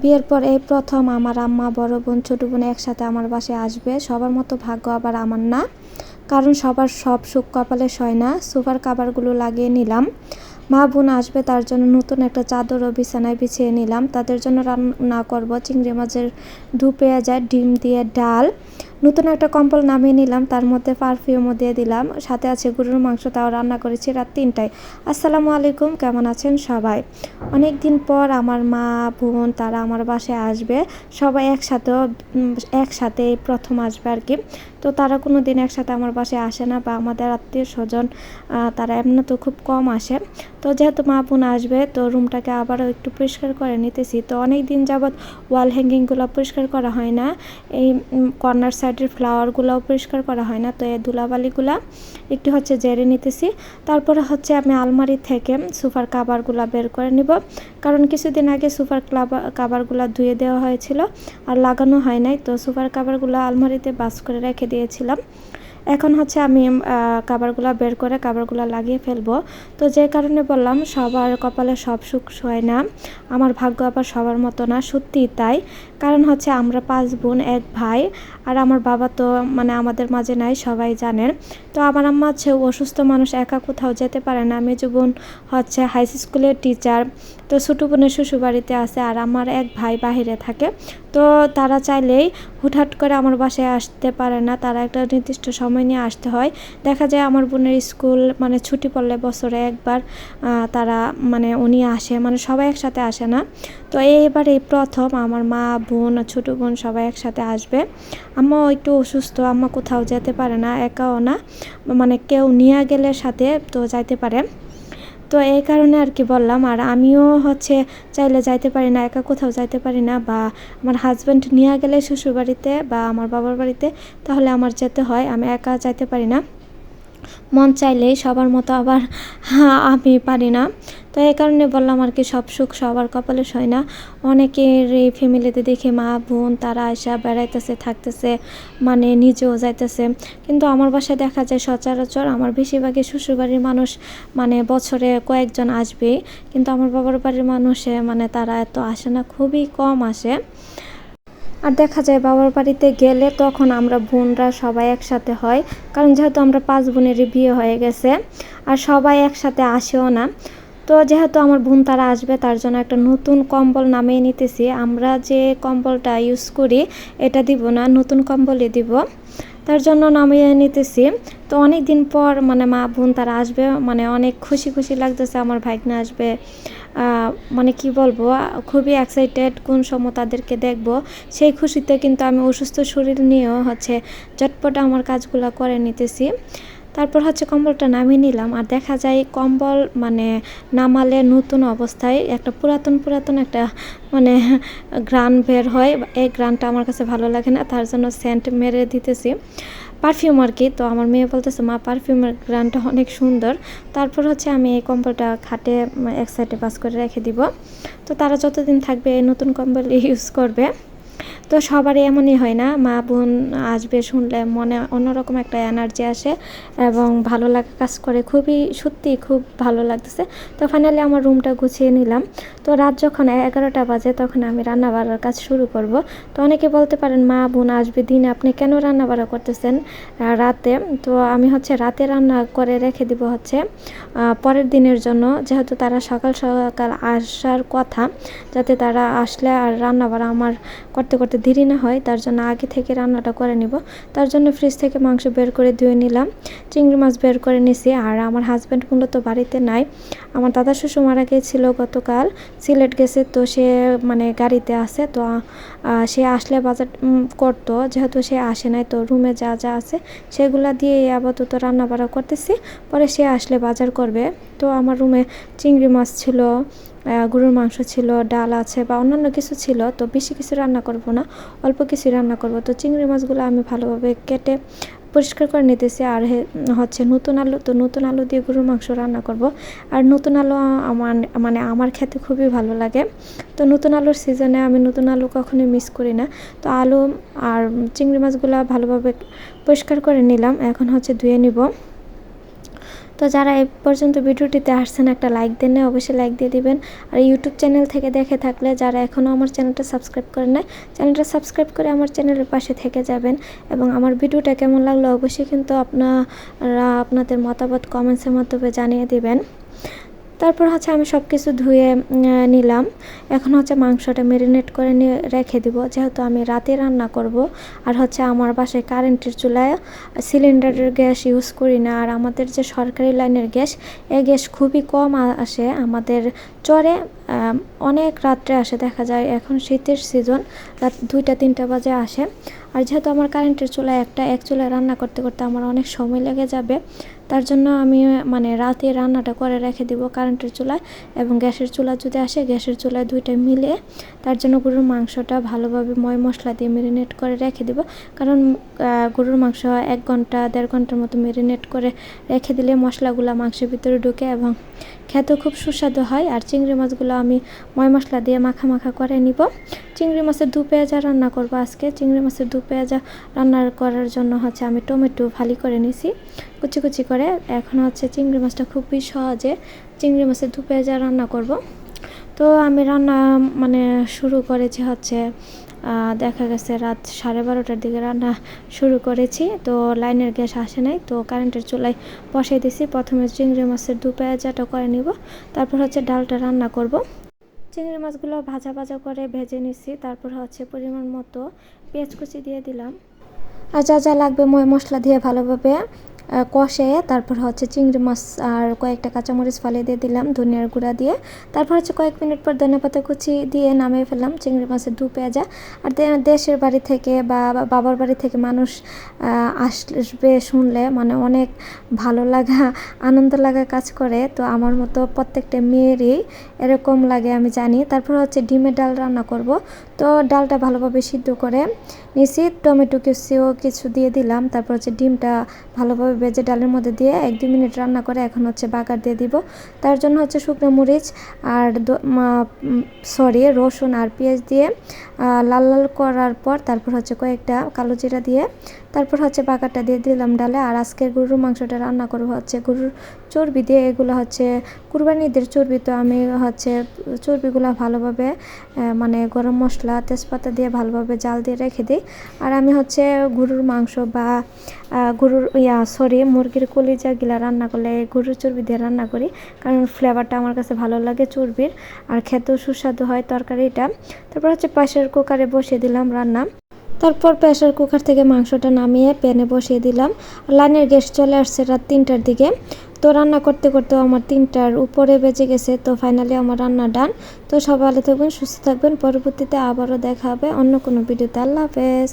বিয়ের পর এই প্রথম আমার আম্মা, বড় বোন, ছোটো বোন একসাথে আমার বাসায় আসবে। সবার মতো ভাগ্য আবার আমার না, কারণ সবার সব সুখ কপালে সয় না। সুপার কাবারগুলো লাগিয়ে নিলাম। মা বোন আসবে তার জন্য নতুন একটা চাদর ও বিছানায় বিছিয়ে নিলাম। তাদের জন্য রান্না করব চিংড়ি মাছের ধুপে যায় ডিম দিয়ে ডাল। নতুন একটা কম্বল নামিয়ে নিলাম, তার মধ্যে পারফিউমও দিয়ে দিলাম, সাথে আছে গরুর মাংস, তাও রান্না করেছি রাত তিনটায়। আসসালামু আলাইকুম, কেমন আছেন সবাই? অনেক দিন পর আমার মা, বোন, তারা আমার বাসায় আসবে, সবাই একসাথেও একসাথে প্রথম আসবে আর কি। তো তারা কোনো দিন একসাথে আমার বাসায় আসে না বা আমাদের আত্মীয় স্বজন তারা এমনি তো খুব কম আসে। তো যেহেতু মা, বোন আসবে, তো রুমটাকে আবারও একটু পরিষ্কার করে নিতেছি। তো অনেক দিন যাবৎ ওয়াল হ্যাঙ্গিংগুলো পরিষ্কার করা হয় না, এই কর্নার সাইডের ফ্লাওয়ারগুলোও পরিষ্কার করা হয় না। তো এই ধুলাবালিগুলা একটু হচ্ছে জেরে নিতেছি। তারপরে হচ্ছে আমি আলমারি থেকে সুফার কাবারগুলা বের করে নিব। কারণ কিছুদিন আগে সোফার কাবারগুলা ধুয়ে দেওয়া হয়েছিল আর লাগানো হয় নাই। তো সুফার কাবারগুলো আলমারিতে বাস করে রেখে দিয়েছিলাম। এখন হচ্ছে আমি কাবারগুলো বের করে কাবারগুলো লাগিয়ে ফেলব। তো যে কারণে বললাম, সবার কপালে সব সুখ হয় না। আমার ভাগ্য আবার সবার মতো না, সত্যিই তাই। কারণ হচ্ছে আমরা পাঁচ বোন, এক ভাই। আর আমার বাবা তো মানে আমাদের মাঝে নাই, সবাই জানেন। তো আমার আম্মা হচ্ছে অসুস্থ মানুষ, একা কোথাও যেতে পারে না। মেজো বোন হচ্ছে হাই স্কুলের টিচার তো ছোটো বোনের শ্বশুরবাড়িতে আছে। আর আমার এক ভাই বাহিরে থাকে। তো তারা চাইলেই হুটহাট করে আমার বাসায় আসতে পারে না। তারা একটা নির্দিষ্ট সময় নিয়ে আসতে হয়। দেখা যায় আমার বোনের স্কুল মানে ছুটি পড়লে বছরে একবার তারা মানে উনি আসে মানে সবাই একসাথে আসে না। তো এইবার এই প্রথম আমার মা, বোন ছোটো বোন সবাই একসাথে আসবে। আম্মা একটু অসুস্থ, আম্মা কোথাও যেতে পারে না, একাও না। মানে কেউ নিয়ে গেলে সাথে তো যাইতে পারে। তো এই কারণে আর কি বললাম, আর আমিও হচ্ছে চাইলে যাইতে পারি না, একা কোথাও যাইতে পারি না, বা আমার হাজব্যান্ড নিয়ে গেলে শ্বশুরবাড়িতে বা আমার বাবার বাড়িতে, তাহলে আমার যেতে হয়, আমি একা যাইতে পারি না। মন চাইলেই সবার মতো আবার আমি পারি না। তো এই কারণে বললাম আর কি, সব সুখ সবার কপালে সয় না। অনেকের এই ফ্যামিলিতে দেখে মা, বোন, তারা আসা বেড়াইতেছে, থাকতেছে মানে নিজেও যাইতেছে। কিন্তু আমার বাসায় দেখা যায় সচরাচর আমার বেশিরভাগই শ্বশুরবাড়ির মানুষ মানে বছরে কয়েকজন আসবে কিন্তু আমার বাবার বাড়ির মানুষে মানে তারা এত আসে না, খুবই কম আসে। আর দেখা যায় বাবার বাড়িতে গেলে তখন আমরা বোনরা সবাই একসাথে হয়, কারণ যেহেতু আমরা পাঁচ বোনেরই বিয়ে হয়ে গেছে আর সবাই একসাথে আসেও না। তো যেহেতু আমার বোন তারা আসবে, তার জন্য একটা নতুন কম্বল নামিয়ে নিতেছি। আমরা যে কম্বলটা ইউজ করি, এটা দিব না, নতুন কম্বলই দিব। তার জন্য নামিয়ে নিতেছি। তো অনেক দিন পর মানে মা বোন তারা আসবে মানে অনেক খুশি খুশি লাগতেছে, আমার ভাইগনা আসবে। মানে কি বলব, খুবই এক্সাইটেড কোন সময় তাদেরকে দেখব। সেই খুশিতে কিন্তু আমি অসুস্থ শরীর নিয়েও হচ্ছে চটপট আমার কাজগুলো করে নিতেছি। তারপর হচ্ছে কম্বলটা নামিয়ে নিলাম। আর দেখা যায় কম্বল মানে নামালে নতুন অবস্থায় একটা পুরাতন পুরাতন একটা মানে গ্রান বের হয়। এই গ্রানটা আমার কাছে ভালো লাগে না, তার জন্য সেন্ট মেরে দিতেছি। পারফিউম আর কি, তো আমার মেয়ে বলতেছে, মা পারফিউমের গ্রানটা অনেক সুন্দর। তারপর হচ্ছে আমি এই কম্বলটা খাটে এক সাইডে পাস করে রেখে দিব। তো তারা যতদিন থাকবে নতুন কম্বল ইউজ করবে। তো সবারই এমনই হয় না, মা বোন আসবে শুনলে মনে অন্যরকম একটা এনার্জি আসে এবং ভালো লাগা কাজ করে, খুবই সত্যি খুব ভালো লাগতেছে। তো ফাইনালি আমার রুমটা গুছিয়ে নিলাম। তো রাত যখন এগারোটা বাজে তখন আমি রান্না বাড়ার কাজ শুরু করব। তো অনেকে বলতে পারেন, মা বোন আসবে দিনে, আপনি কেন রান্না বাড়া করতেছেন রাতে। তো আমি হচ্ছে রাতে রান্না করে রেখে দিব হচ্ছে পরের দিনের জন্য। যেহেতু তারা সকাল সকাল আসার কথা, যাতে তারা আসলে আর রান্না বাড়া আমার করতে করতে দেরি না হয়, তার জন্য আগে থেকে রান্নাটা করে নিব। তার জন্য ফ্রিজ থেকে মাংস বের করে ধুয়ে নিলাম। চিংড়ি মাছ বের করে নিছি। আর আমার হাজব্যান্ড মূলত বাড়িতে নাই। আমার দাদা শ্বশুর মারা গিয়েছিল গতকাল। সিলেট গেছে তো সে মানে গাড়িতে আছে তো সে আসলে বাজার করতো। যেহেতু সে আসে নাই তো রুমে যা যা আছে সেগুলা দিয়ে আপাতত রান্না বাড়া করতেছি। পরে সে আসলে বাজার করবে। তো আমার রুমে চিংড়ি মাছ ছিল গরুর মাংস ছিল, ডাল আছে বা অন্যান্য কিছু ছিল, তো বেশি কিছু রান্না করব না, অল্প কিছু রান্না করব। তো চিংড়ি মাছগুলো আমি ভালোভাবে কেটে পরিষ্কার করে নিতেছি আর হচ্ছে নতুন আলু, তো নতুন আলু দিয়ে গরুর মাংস রান্না করব। আর নতুন আলু আমার মানে আমার খেতে খুবই ভালো লাগে। তো নতুন আলুর সিজনে আমি নতুন আলু কখনোই মিস করি না। তো আলু আর চিংড়ি মাছগুলো ভালোভাবে পরিষ্কার করে নিলাম, এখন হচ্ছে ধুয়ে নিব। তো যারা এ পর্যন্ত ভিডিওটিতে আসছেন, একটা লাইক দেন না অবশ্যই লাইক দিয়ে দিবেন। আর ইউটিউব চ্যানেল থেকে দেখে থাকলে যারা এখনও আমার চ্যানেলটা সাবস্ক্রাইব করে নেয় চ্যানেলটা সাবস্ক্রাইব করে আমার চ্যানেলের পাশে থেকে যাবেন এবং আমার ভিডিওটা কেমন লাগল অবশ্যই কিন্তু আপনারা আপনাদের মতামত কমেন্টসের মাধ্যমে জানিয়ে দিবেন। তারপর হচ্ছে আমি সব কিছু ধুয়ে নিলাম। এখন হচ্ছে মাংসটা ম্যারিনেট করে নিয়ে রেখে দিব। যেহেতু আমি রাতে রান্না করব, আর হচ্ছে আমার বাসায় কারেন্টের চুলায় সিলিন্ডারের গ্যাস ইউজ করি না। আর আমাদের যে সরকারি লাইনের গ্যাস, এই গ্যাস খুবই কম আসে। আমাদের চরে অনেক রাত্রে আসে, দেখা যায়। এখন শীতের সিজন রাত দুইটা, তিনটা বাজে আসে। আর যেহেতু আমার কারেন্টের চুলায় একটা, এক চুলায় রান্না করতে করতে আমার অনেক সময় লেগে যাবে, তার জন্য আমি মানে রাতে রান্নাটা করে রেখে দিব কারেন্টের চুলায় এবং গ্যাসের চুলা যদি আসে, গ্যাসের চুলায় দুইটা মিলে তার জন্য গরুর মাংসটা ভালোভাবে ময় মশলা দিয়ে মেরিনেট করে রেখে দিব। কারণ গরুর মাংস এক ঘণ্টা, দেড় ঘণ্টার মতো মেরিনেট করে রেখে দিলে মশলাগুলো মাংসের ভিতরে ঢুকে এবং খেতেও খুব সুস্বাদু হয়। আর চিংড়ি মাছগুলো আমি ময় মশলা দিয়ে মাখা মাখা করে নিব। চিংড়ি মাছের দু পেঁয়াজা রান্না করব আজকে। চিংড়ি মাছের দু পেঁয়াজা রান্না করার জন্য হচ্ছে আমি টমেটো ভালি করে নিছি। কুচি কুচি করে এখন হচ্ছে চিংড়ি মাছটা খুবই সহজে চিংড়ি মাছের দু পেঁয়াজা রান্না করব। তো আমি রান্না মানে শুরু করেছি হচ্ছে দেখা গেছে রাত সাড়ে বারোটার দিকে রান্না শুরু করেছি। তো লাইনের গ্যাস আসে নাই, তো কারেন্টের চুলায় বসাই দিছি। প্রথমে চিংড়ি মাছের দু পেঁয়াজাটা করে নিব, তারপর হচ্ছে ডালটা রান্না করব। চিংড়ি মাছগুলো ভাজা ভাজা করে ভেজে নিছি, তারপর হচ্ছে পরিমাণ মতো পেঁয়াজ কুচি দিয়ে দিলাম। আর যা যা লাগবে ময় মশলা দিয়ে ভালোভাবে কষে, তারপর হচ্ছে চিংড়ি মাছ আর কয়েকটা কাঁচামরিচ ফালিয়ে দিয়ে দিলাম ধনিয়ার গুঁড়া দিয়ে। তারপর হচ্ছে কয়েক মিনিট পর ধনে পাতা কুচি দিয়ে নামিয়ে ফেললাম চিংড়ি মাছের দু পেঁয়াজা। আর দেশের বাড়ি থেকে বা- বাবার বাড়ি থেকে মানুষ আসবে শুনলে মানে অনেক ভালো লাগা, আনন্দ লাগা কাজ করে। তো আমার মতো প্রত্যেকটা মেয়েরই এরকম লাগে আমি জানি। তারপর হচ্ছে ডিমের ডাল রান্না করব। তো ডালটা ভালোভাবে সিদ্ধ করে নিছি টমেটো কুচিও কিছু দিয়ে দিলাম। তারপর হচ্ছে ডিমটা ভালোভাবে ভেজে ডালের মধ্যে দিয়ে এক দুই মিনিট রান্না করে এখন হচ্ছে বাগার দিয়ে দিব। তার জন্য হচ্ছে শুকনো মরিচ আর সরি রসুন আর পেঁয়াজ দিয়ে লাল লাল করার পর তারপর হচ্ছে কয়েকটা কালো জিরা দিয়ে, তারপর হচ্ছে বাগারটা দিয়ে দিলাম ডালে। আর আজকের গরুর মাংসটা রান্না করব হচ্ছে গরুর চর্বি দিয়ে। এগুলো হচ্ছে কুরবানিদের চর্বি, তো আমি হচ্ছে চর্বিগুলো ভালোভাবে মানে গরম মশলা, তেজপাতা দিয়ে ভালোভাবে জাল দিয়ে রেখে দিই। আর আমি হচ্ছে গরুর মাংস বা গরুর, ইয়া সরি মুরগির কলিজাগুলা রান্না করলে গরুর চর্বি দিয়ে রান্না করি। কারণ ফ্লেভারটা আমার কাছে ভালো লাগে চর্বির। আর খেতেও সুস্বাদু হয় তরকারিটা। তারপর হচ্ছে প্রেসার কুকারে বসিয়ে দিলাম রান্না। তারপর প্রেশার কুকার থেকে মাংসটা নামিয়ে প্যানে বসিয়ে দিলাম। লাইনের গ্যাস চলে আসছে রাত তিনটার দিকে। তো রান্না করতে করতে আমার তিনটার উপরে বেজে গেছে, তো ফাইনালি আমার রান্না ডান তো সবাই ভালো থাকবেন, সুস্থ থাকবেন, পরবর্তীতে আবারও দেখা হবে অন্য কোনো ভিডিওতে। আল্লাহ হাফেজ।